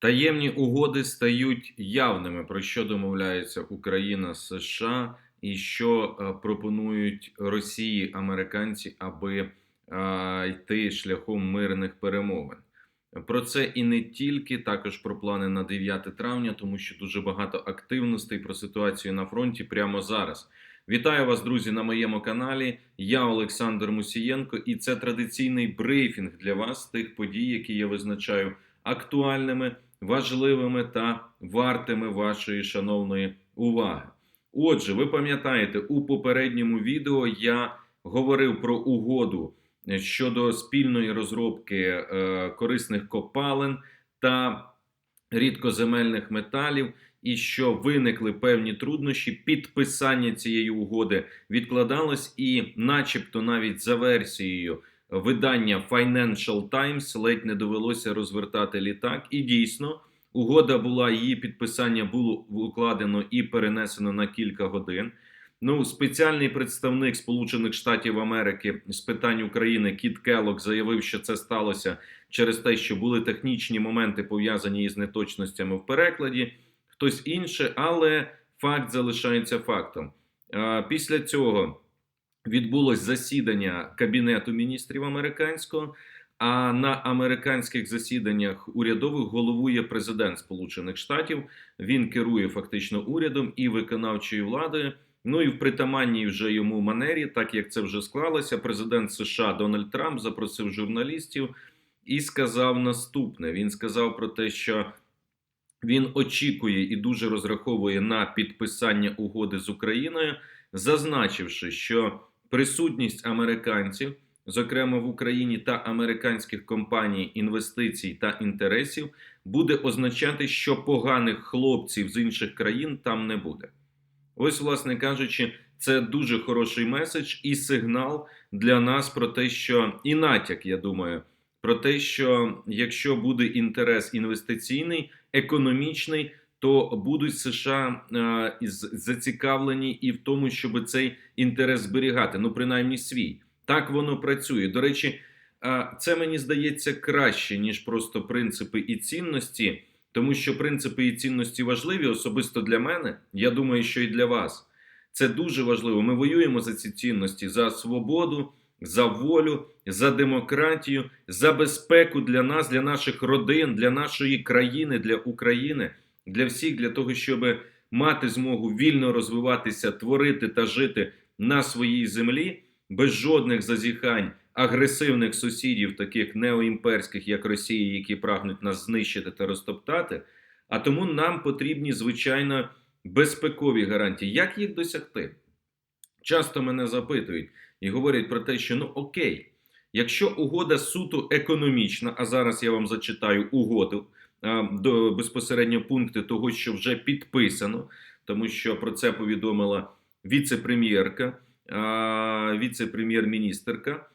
Таємні угоди стають явними, про що домовляється Україна США, і що е, пропонують Росії американці, аби е, йти шляхом мирних перемовин. Про це і не тільки також про плани на 9 травня, тому що дуже багато активностей про ситуацію на фронті прямо зараз. Вітаю вас, друзі, на моєму каналі. Я Олександр Мусієнко, і це традиційний брифінг для вас тих подій, які я визначаю актуальними, важливими та вартими вашої шановної уваги. Отже, ви пам'ятаєте, у попередньому відео я говорив про угоду щодо спільної розробки е, корисних копалин та рідкоземельних металів, і що виникли певні труднощі, підписання цієї угоди відкладалось, і, начебто, навіть за версією видання Financial Times ледь не довелося розвертати літак. І дійсно, угода була її підписання було укладено і перенесено на кілька годин. Ну, спеціальний представник Сполучених Штатів Америки з питань України Кіт Келлок заявив, що це сталося через те, що були технічні моменти пов'язані із неточностями в перекладі, хтось інше, але факт залишається фактом. Після цього відбулось засідання Кабінету міністрів американського. А на американських засіданнях урядових головує президент Сполучених Штатів. Він керує фактично урядом і виконавчою владою. Ну і в притаманній вже йому манері, так як це вже склалося, президент США Дональд Трамп запросив журналістів і сказав наступне: він сказав про те, що він очікує і дуже розраховує на підписання угоди з Україною, зазначивши, що присутність американців, зокрема в Україні та американських компаній інвестицій та інтересів, буде означати, що поганих хлопців з інших країн там не буде. Ось, власне кажучи, це дуже хороший меседж і сигнал для нас про те, що і натяк, я думаю, про те, що якщо буде інтерес інвестиційний, економічний, то будуть США е, зацікавлені і в тому, щоб цей інтерес зберігати, ну принаймні свій. Так воно працює. До речі, е, це мені здається краще, ніж просто принципи і цінності. Тому що принципи і цінності важливі особисто для мене. Я думаю, що і для вас. Це дуже важливо. Ми воюємо за ці цінності, за свободу, за волю, за демократію, за безпеку для нас, для наших родин, для нашої країни, для України, для всіх, для того, щоб мати змогу вільно розвиватися, творити та жити на своїй землі без жодних зазіхань агресивних сусідів, таких неоімперських, як Росія, які прагнуть нас знищити та розтоптати. А тому нам потрібні, звичайно, безпекові гарантії. Як їх досягти? Часто мене запитують і говорять про те, що ну окей, якщо угода суто економічна, а зараз я вам зачитаю угоду до безпосередньо пункти того, що вже підписано, тому що про це повідомила віце-прем'єрка, віце-прем'єр-міністерка.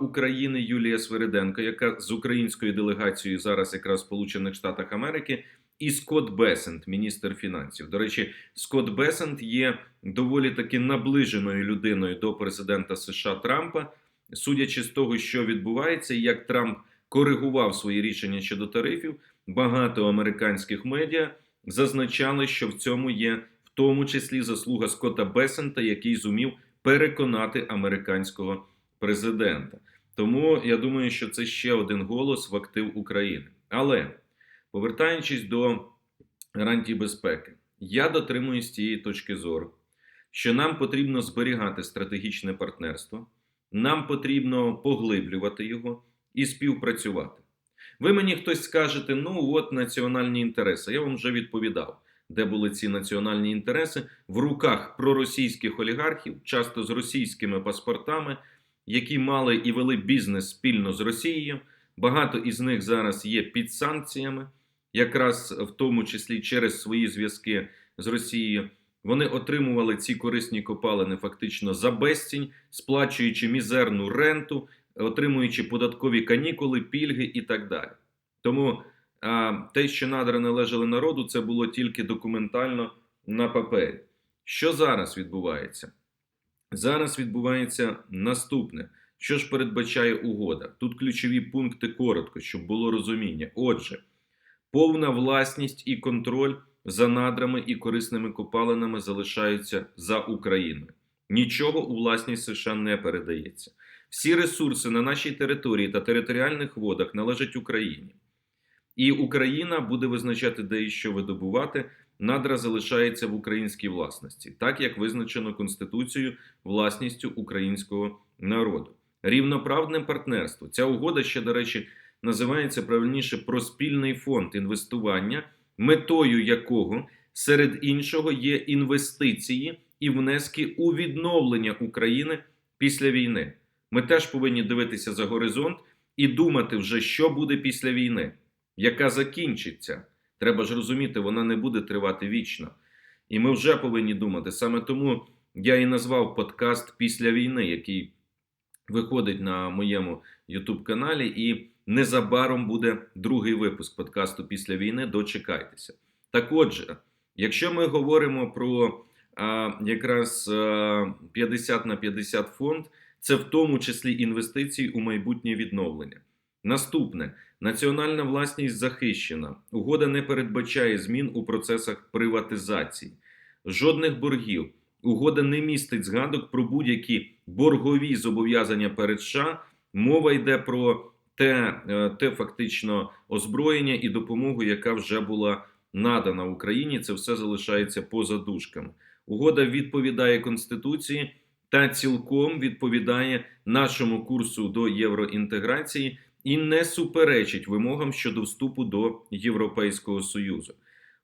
України Юлія Свериденко, яка з українською делегацією зараз якраз в Сполучених Штатах Америки, і Скотт Бесент, міністр фінансів. До речі, Скотт Бесент є доволі таки наближеною людиною до президента США Трампа, судячи з того, що відбувається, і як Трамп коригував свої рішення щодо тарифів, багато американських медіа зазначали, що в цьому є в тому числі заслуга Скотта Бесента, який зумів переконати американського президента. Тому я думаю, що це ще один голос в актив України. Але повертаючись до гарантій безпеки, я дотримуюсь цієї точки зору, що нам потрібно зберігати стратегічне партнерство, нам потрібно поглиблювати його і співпрацювати. Ви мені хтось скажете, ну от національні інтереси. Я вам вже відповідав, де були ці національні інтереси в руках проросійських олігархів, часто з російськими паспортами які мали і вели бізнес спільно з Росією. Багато із них зараз є під санкціями, якраз в тому числі через свої зв'язки з Росією. Вони отримували ці корисні копалини фактично за безцінь, сплачуючи мізерну ренту, отримуючи податкові канікули, пільги і так далі. Тому те, що надра належали народу, це було тільки документально на папері. Що зараз відбувається? Зараз відбувається наступне. Що ж передбачає угода? Тут ключові пункти коротко, щоб було розуміння. Отже, повна власність і контроль за надрами і корисними копалинами залишаються за Україною. Нічого у власність США не передається. Всі ресурси на нашій території та територіальних водах належать Україні. І Україна буде визначати, де і що видобувати. Надра залишається в українській власності, так як визначено Конституцією власністю українського народу. Рівноправне партнерство. Ця угода ще, до речі, називається правильніше про спільний фонд інвестування, метою якого серед іншого є інвестиції і внески у відновлення України після війни. Ми теж повинні дивитися за горизонт і думати вже, що буде після війни, яка закінчиться. Треба ж розуміти, вона не буде тривати вічно. І ми вже повинні думати. Саме тому я і назвав подкаст після війни, який виходить на моєму YouTube каналі, і незабаром буде другий випуск подкасту після війни. Дочекайтеся. Так отже, якщо ми говоримо про а, якраз а, 50 на 50 фонд, це в тому числі інвестиції у майбутнє відновлення. Наступне національна власність захищена. Угода не передбачає змін у процесах приватизації, жодних боргів. Угода не містить згадок про будь-які боргові зобов'язання перед США. Мова йде про те, е, те фактично озброєння і допомогу, яка вже була надана Україні. Це все залишається поза дужками. Угода відповідає Конституції та цілком відповідає нашому курсу до євроінтеграції і не суперечить вимогам щодо вступу до Європейського Союзу.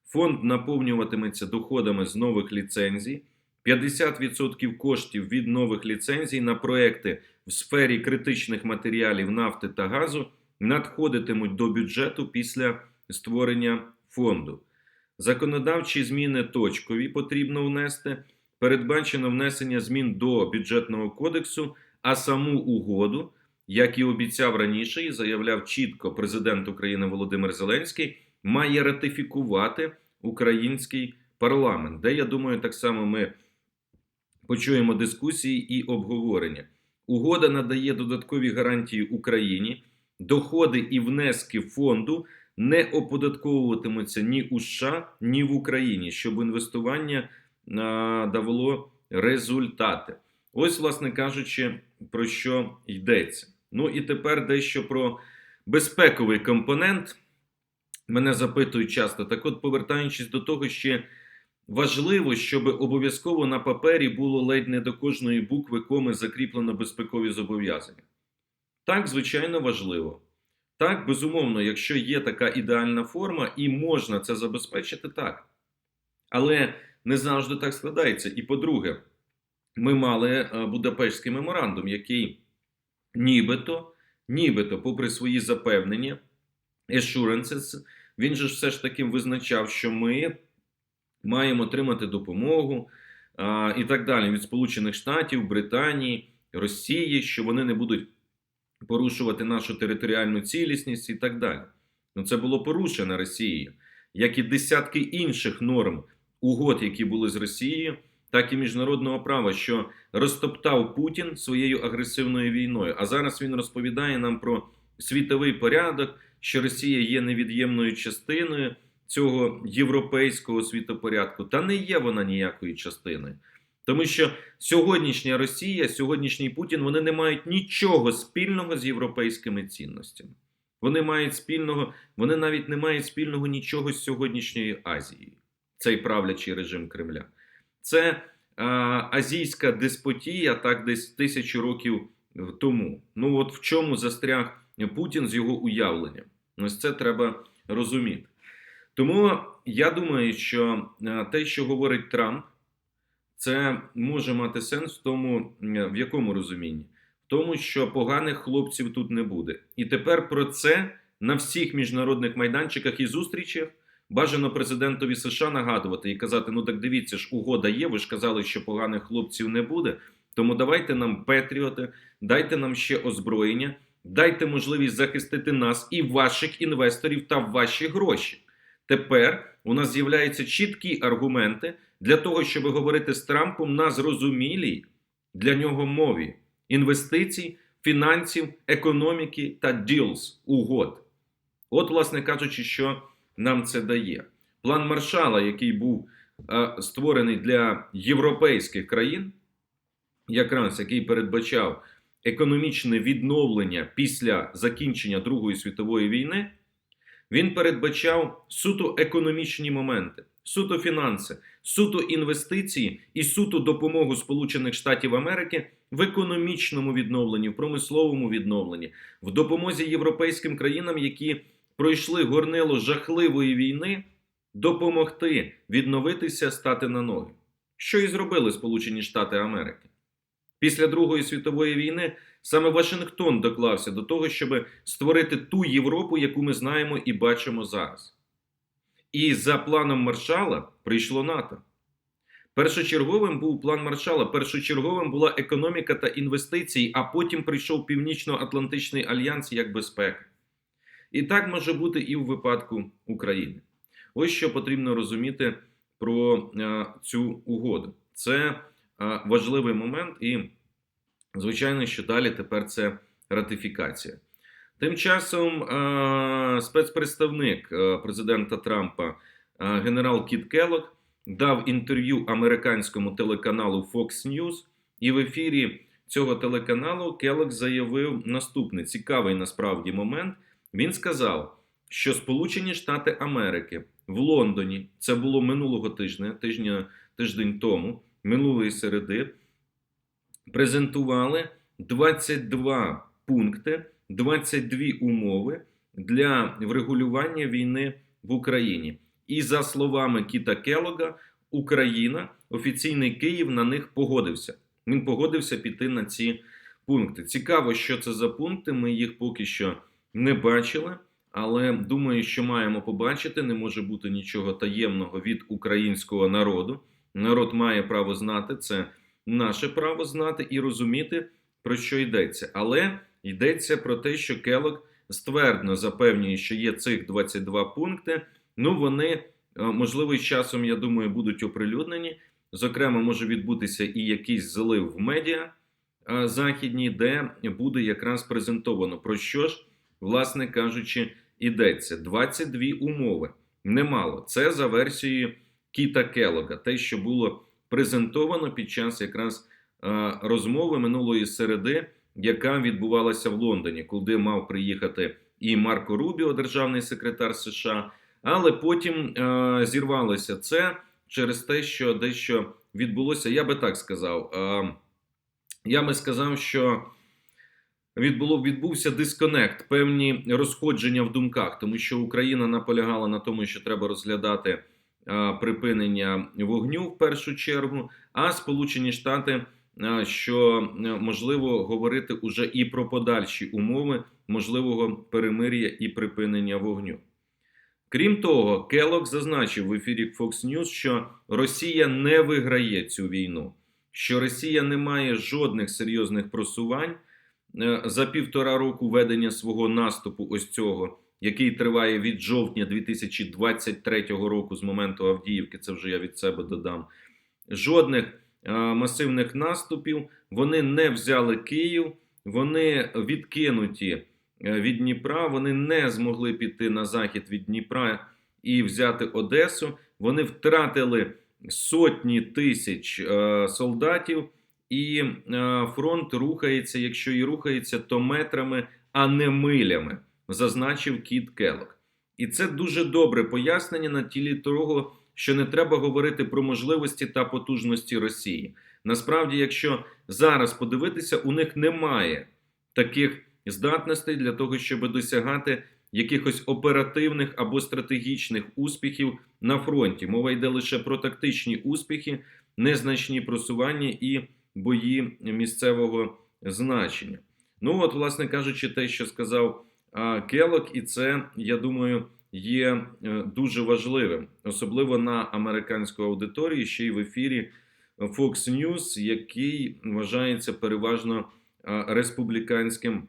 Фонд наповнюватиметься доходами з нових ліцензій. 50% коштів від нових ліцензій на проекти в сфері критичних матеріалів нафти та газу надходитимуть до бюджету після створення фонду. Законодавчі зміни точкові потрібно внести. Передбачено внесення змін до бюджетного кодексу, а саму угоду, як і обіцяв раніше, і заявляв чітко президент України Володимир Зеленський, має ратифікувати український парламент, де я думаю, так само ми почуємо дискусії і обговорення. Угода надає додаткові гарантії Україні, доходи і внески фонду не оподатковуватимуться ні у США, ні в Україні, щоб інвестування давало результати. Ось, власне кажучи, про що йдеться. Ну і тепер дещо про безпековий компонент. Мене запитують часто. Так, от, повертаючись до того, ще важливо, щоб обов'язково на папері було ледь не до кожної букви коми закріплено безпекові зобов'язання. Так, звичайно, важливо. Так, безумовно, якщо є така ідеальна форма і можна це забезпечити, так. Але не завжди так складається. І по-друге, ми мали е, Будапештський меморандум, який нібито, нібито, попри свої запевнення, assurances, він же все ж таки визначав, що ми маємо отримати допомогу а, і так далі від Сполучених Штатів, Британії, Росії, що вони не будуть порушувати нашу територіальну цілісність і так далі. Ну, це було порушено Росією, як і десятки інших норм угод, які були з Росією, так і міжнародного права, що розтоптав Путін своєю агресивною війною. А зараз він розповідає нам про світовий порядок, що Росія є невід'ємною частиною цього європейського світопорядку. Та не є вона ніякою частиною. Тому що сьогоднішня Росія, сьогоднішній Путін, вони не мають нічого спільного з європейськими цінностями. Вони мають спільного, вони навіть не мають спільного нічого з сьогоднішньою Азією, цей правлячий режим Кремля. Це а, азійська деспотія, так десь тисячу років тому. Ну от в чому застряг Путін з його уявленням? Ось це треба розуміти. Тому я думаю, що те, що говорить Трамп, це може мати сенс в тому, в якому розумінні? В тому, що поганих хлопців тут не буде. І тепер про це на всіх міжнародних майданчиках і зустрічах бажано президентові США нагадувати і казати: ну так дивіться ж, угода є. Ви ж казали, що поганих хлопців не буде. Тому давайте нам петріоти, дайте нам ще озброєння, дайте можливість захистити нас і ваших інвесторів та ваші гроші. Тепер у нас з'являються чіткі аргументи для того, щоб говорити з Трампом на зрозумілій для нього мові інвестицій, фінансів, економіки та ділс, угод. От, власне кажучи, що нам це дає. План Маршала, який був е, створений для європейських країн, якраз який передбачав економічне відновлення після закінчення Другої світової війни, він передбачав суто економічні моменти, суто фінанси, суто інвестиції і суто допомогу Сполучених Штатів Америки в економічному відновленні, в промисловому відновленні, в допомозі європейським країнам, які пройшли горнило жахливої війни, допомогти відновитися, стати на ноги. Що і зробили Сполучені Штати Америки. Після Другої світової війни саме Вашингтон доклався до того, щоб створити ту Європу, яку ми знаємо і бачимо зараз. І за планом Маршала прийшло НАТО. Першочерговим був план Маршала, першочерговим була економіка та інвестиції, а потім прийшов Північно-Атлантичний альянс як безпека. І так може бути і в випадку України. Ось що потрібно розуміти про е, цю угоду. Це е, важливий момент, і, звичайно, що далі тепер це ратифікація. Тим часом е, спецпредставник президента Трампа, генерал Кіт Келлог, дав інтерв'ю американському телеканалу Fox News, і в ефірі цього телеканалу Келлог заявив наступний цікавий насправді момент. Він сказав, що Сполучені Штати Америки в Лондоні це було минулого тижня, тижня тиждень тому, минулої середи, презентували 22 пункти, 22 умови для врегулювання війни в Україні. І за словами Кіта Келога, Україна, офіційний Київ на них погодився. Він погодився піти на ці пункти. Цікаво, що це за пункти. Ми їх поки що не бачили, але думаю, що маємо побачити. Не може бути нічого таємного від українського народу. Народ має право знати це, наше право знати і розуміти, про що йдеться. Але йдеться про те, що Келок ствердно запевнює, що є цих 22 пункти. Ну, вони, е, можливо, часом, я думаю, будуть оприлюднені. Зокрема, може відбутися і якийсь залив в медіа е, західні, де буде якраз презентовано про що ж, власне кажучи, йдеться. 22 умови. Немало. Це за версією Кіта Келога, те, що було презентовано під час якраз розмови минулої середи, яка відбувалася в Лондоні, куди мав приїхати і Марко Рубіо, державний секретар США. Але потім е, зірвалося це через те, що дещо відбулося. Я би так сказав. Е, я би сказав, що відбуло, відбувся дисконект, певні розходження в думках, тому що Україна наполягала на тому, що треба розглядати припинення вогню в першу чергу, а Сполучені Штати. Що е, можливо говорити уже і про подальші умови можливого перемир'я і припинення вогню. Крім того, Келок зазначив в ефірі Fox News, що Росія не виграє цю війну, що Росія не має жодних серйозних просувань за півтора року ведення свого наступу, ось цього, який триває від жовтня 2023 року з моменту Авдіївки. Це вже я від себе додам. Жодних е, масивних наступів. Вони не взяли Київ, вони відкинуті е, від Дніпра. Вони не змогли піти на захід від Дніпра і взяти Одесу. Вони втратили сотні тисяч е, солдатів, і е, фронт рухається, якщо і рухається, то метрами, а не милями, зазначив Кіт Келок. І це дуже добре пояснення на тілі того, що не треба говорити про можливості та потужності Росії. Насправді, якщо зараз подивитися, у них немає таких здатностей для того, щоб досягати якихось оперативних або стратегічних успіхів на фронті. Мова йде лише про тактичні успіхи, незначні просування і бої місцевого значення. Ну, от, власне кажучи, те, що сказав Келок, і це, я думаю, є е, дуже важливим, особливо на американську аудиторію, ще й в ефірі Fox News, який вважається переважно республіканським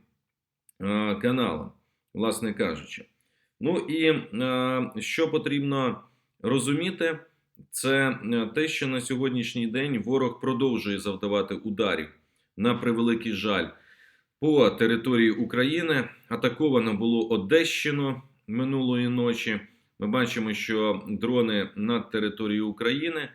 каналом, власне кажучи. Ну і що потрібно розуміти, це е, те, що на сьогоднішній день ворог продовжує завдавати ударів на превеликий жаль по території України. Атаковано було Одещину минулої ночі. Ми бачимо, що дрони над територією України е,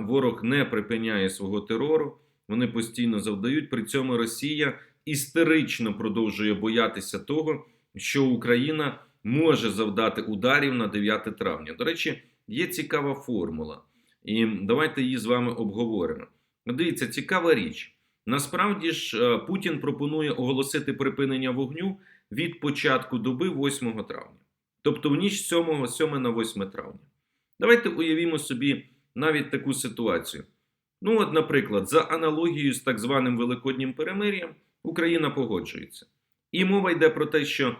ворог не припиняє свого терору. Вони постійно завдають. При цьому Росія істерично продовжує боятися того, що Україна може завдати ударів на 9 травня. До речі, є цікава формула, і давайте її з вами обговоримо. Дивіться, цікава річ. Насправді ж, е, Путін пропонує оголосити припинення вогню від початку доби 8 травня, тобто в ніч 7, 7 на 8 травня. Давайте уявімо собі навіть таку ситуацію. Ну, от, наприклад, за аналогією з так званим Великоднім перемир'ям, Україна погоджується. І мова йде про те, що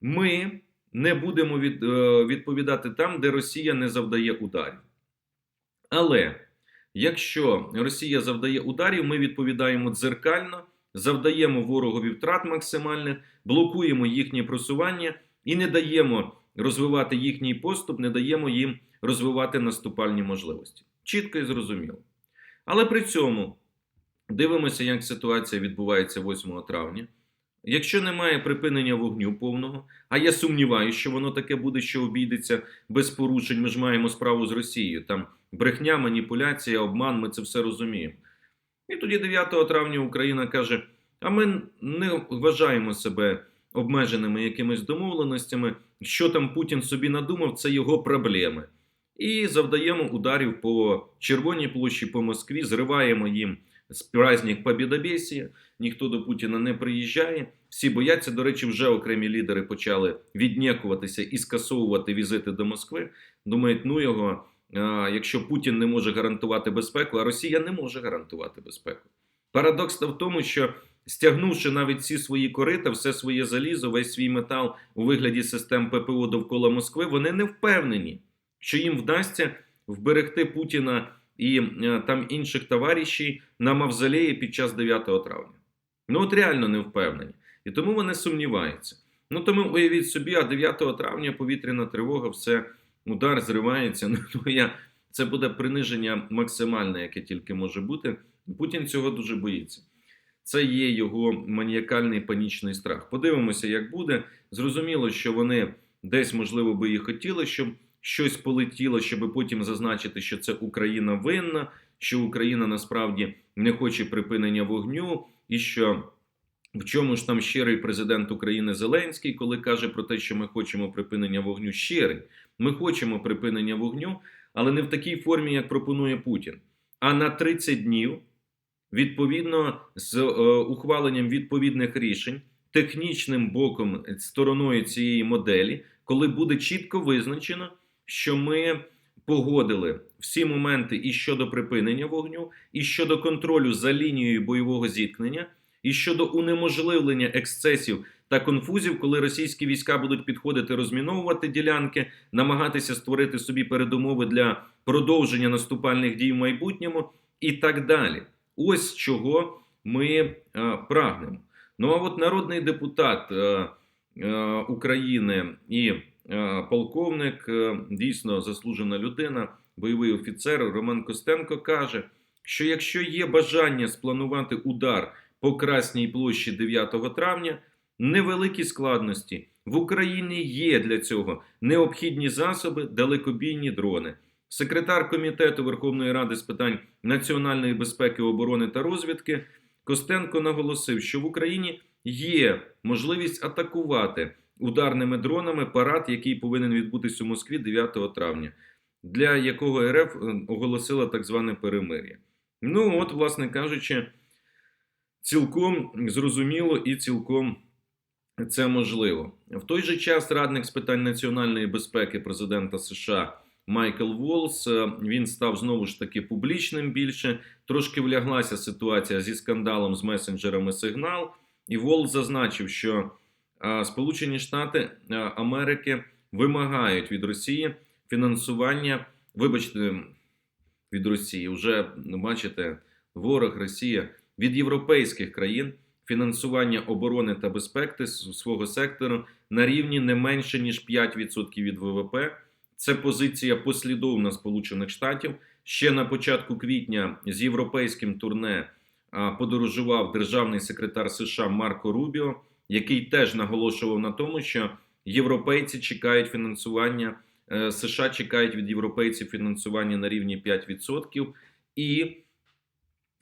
ми не будемо від, е, відповідати там, де Росія не завдає ударів. Але якщо Росія завдає ударів, ми відповідаємо дзеркально, завдаємо ворогові втрат максимальних, блокуємо їхнє просування і не даємо розвивати їхній поступ, не даємо їм розвивати наступальні можливості. Чітко і зрозуміло. Але при цьому дивимося, як ситуація відбувається 8 травня. Якщо немає припинення вогню повного, а я сумніваюся, що воно таке буде, що обійдеться без порушень, ми ж маємо справу з Росією. Там брехня, маніпуляція, обман, ми це все розуміємо. І тоді 9 травня Україна каже: а ми не вважаємо себе обмеженими якимись домовленостями, що там Путін собі надумав, це його проблеми. І завдаємо ударів по Червоній площі, по Москві, зриваємо їм праздник Побєдобєсія, ніхто до Путіна не приїжджає. Всі бояться. До речі, вже окремі лідери почали віднікуватися і скасовувати візити до Москви. Думають, ну його, а, якщо Путін не може гарантувати безпеку, а Росія не може гарантувати безпеку. Парадокс в тому, що стягнувши навіть всі свої корита, все своє залізо, весь свій метал у вигляді систем ППО довкола Москви, вони не впевнені, що їм вдасться вберегти Путіна і е, там інших товаришів на мавзолеї під час 9 травня. Ну от реально не впевнені. І тому вони сумніваються. Ну тому уявіть собі, а 9 травня повітряна тривога, все, удар зривається. Ну то я це буде приниження максимальне, яке тільки може бути. Путін цього дуже боїться. Це є його маніакальний панічний страх. Подивимося, як буде. Зрозуміло, що вони десь, можливо, би і хотіли, щоб щось полетіло, щоб потім зазначити, що це Україна винна, що Україна насправді не хоче припинення вогню, і що в чому ж там щирий президент України Зеленський, коли каже про те, що ми хочемо припинення вогню, щирий. Ми хочемо припинення вогню, але не в такій формі, як пропонує Путін. А на 30 днів, відповідно з е, ухваленням відповідних рішень, технічним боком стороною цієї моделі, коли буде чітко визначено, що ми погодили всі моменти і щодо припинення вогню, і щодо контролю за лінією бойового зіткнення, і щодо унеможливлення ексцесів та конфузів, коли російські війська будуть підходити розміновувати ділянки, намагатися створити собі передумови для продовження наступальних дій в майбутньому, і так далі. Ось чого ми е, прагнемо. Ну а от народний депутат е, е, України і полковник, е, дійсно заслужена людина, бойовий офіцер Роман Костенко каже, що якщо є бажання спланувати удар по Красній площі 9 травня, невеликі складності в Україні є для цього необхідні засоби, далекобійні дрони. Секретар комітету Верховної Ради з питань національної безпеки, оборони та розвідки Костенко наголосив, що в Україні є можливість атакувати ударними дронами парад, який повинен відбутися у Москві 9 травня, для якого РФ е, оголосила так зване перемир'я. Ну, от, власне кажучи, цілком зрозуміло і цілком це можливо. В той же час радник з питань національної безпеки президента США. Майкл Волс е, він став знову ж таки публічним більше. Трошки вляглася ситуація зі скандалом з месенджерами Сигнал, і Волс зазначив, що Сполучені Штати Америки вимагають від Росії фінансування. Вибачте, від Росії вже бачите, ворог Росія від європейських країн фінансування оборони та безпеки свого сектору на рівні не менше ніж 5% від ВВП. Це позиція послідовна Сполучених Штатів. Ще на початку квітня з європейським турне подорожував державний секретар США Марко Рубіо, який теж наголошував на тому, що європейці чекають фінансування Е, США чекають від європейців фінансування на рівні 5%. І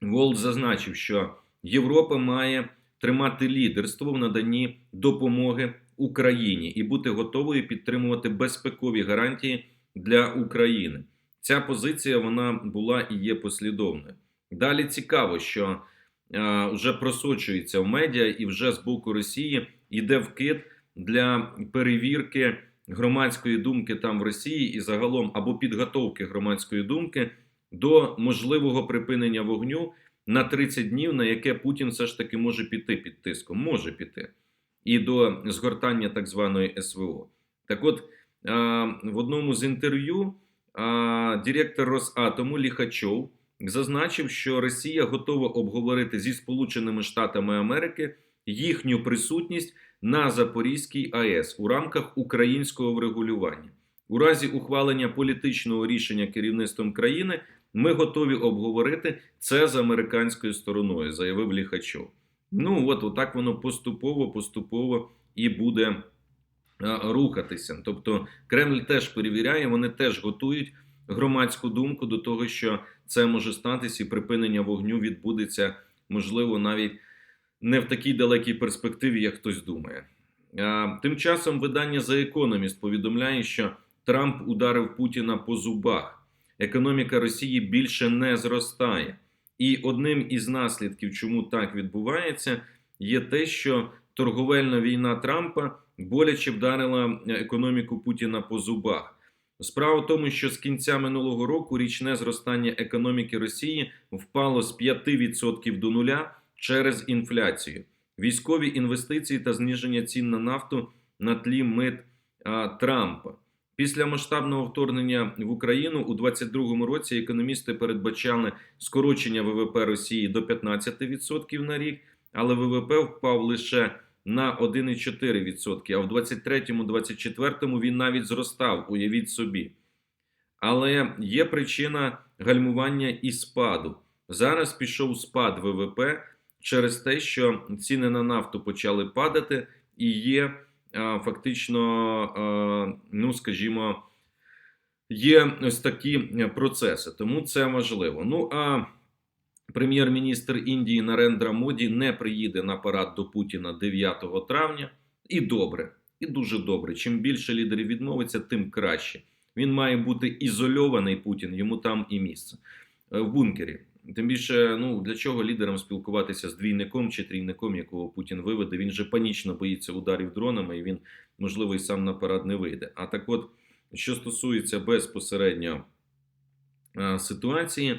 Волт зазначив, що Європа має тримати лідерство в наданні допомоги Україні і бути готовою підтримувати безпекові гарантії для України. Ця позиція вона була і є послідовною. Далі цікаво, що вже просочується в медіа, і вже з боку Росії йде вкид для перевірки громадської думки там в Росії і загалом або підготовки громадської думки до можливого припинення вогню на 30 днів, на яке Путін все ж таки може піти під тиском, може піти, і до згортання так званої СВО. Так от в одному з інтерв'ю директор Росатому Ліхачов зазначив, що Росія готова обговорити зі Сполученими Штатами Америки їхню присутність на Запорізькій АЕС у рамках українського врегулювання. У разі ухвалення політичного рішення керівництвом країни ми готові обговорити це з американською стороною, заявив Ліхачов. Ну от отак воно поступово, поступово і буде рухатися. Тобто Кремль теж перевіряє, вони теж готують громадську думку до того, що це може статися, і припинення вогню відбудеться, можливо, навіть не в такій далекій перспективі, як хтось думає. Тим часом видання The Economist повідомляє, що Трамп ударив Путіна по зубах. Економіка Росії більше не зростає. І одним із наслідків, чому так відбувається, є те, що торговельна війна Трампа боляче вдарила економіку Путіна по зубах. Справа в тому, що з кінця минулого року річне зростання економіки Росії впало з 5% до нуля через інфляцію, військові інвестиції та зниження цін на нафту на тлі мит а, Трампа. Після масштабного вторгнення в Україну у 2022 році економісти передбачали скорочення ВВП Росії до 15% на рік, але ВВП впав лише на 1,4%, а в 2023-2024 він навіть зростав, уявіть собі. Але є причина гальмування і спаду. Зараз пішов спад ВВП через те, що ціни на нафту почали падати і є фактично, ну скажімо, є ось такі процеси. Тому це важливо. Ну а прем'єр-міністр Індії Нарендра Моді не приїде на парад до Путіна 9 травня. І добре, і дуже добре. Чим більше лідерів відмовиться, тим краще. Він має бути ізольований Путін, йому там і місце в бункері. Тим більше, ну для чого лідерам спілкуватися з двійником чи трійником, якого Путін виведе? Він же панічно боїться ударів дронами, і він, можливо, і сам на парад не вийде. А так, от, що стосується безпосередньо ситуації,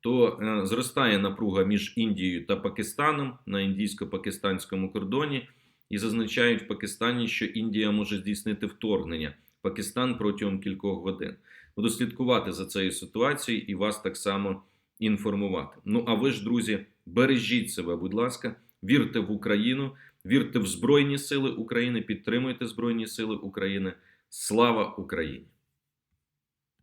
то зростає напруга між Індією та Пакистаном на індійсько-пакистанському кордоні, і зазначають в Пакистані, що Індія може здійснити вторгнення в Пакистан протягом кількох годин. Буду слідкувати за цією ситуацією і вас так само інформувати. Ну а ви ж, друзі, бережіть себе, будь ласка, вірте в Україну, вірте в Збройні Сили України, підтримуйте Збройні Сили України. Слава Україні!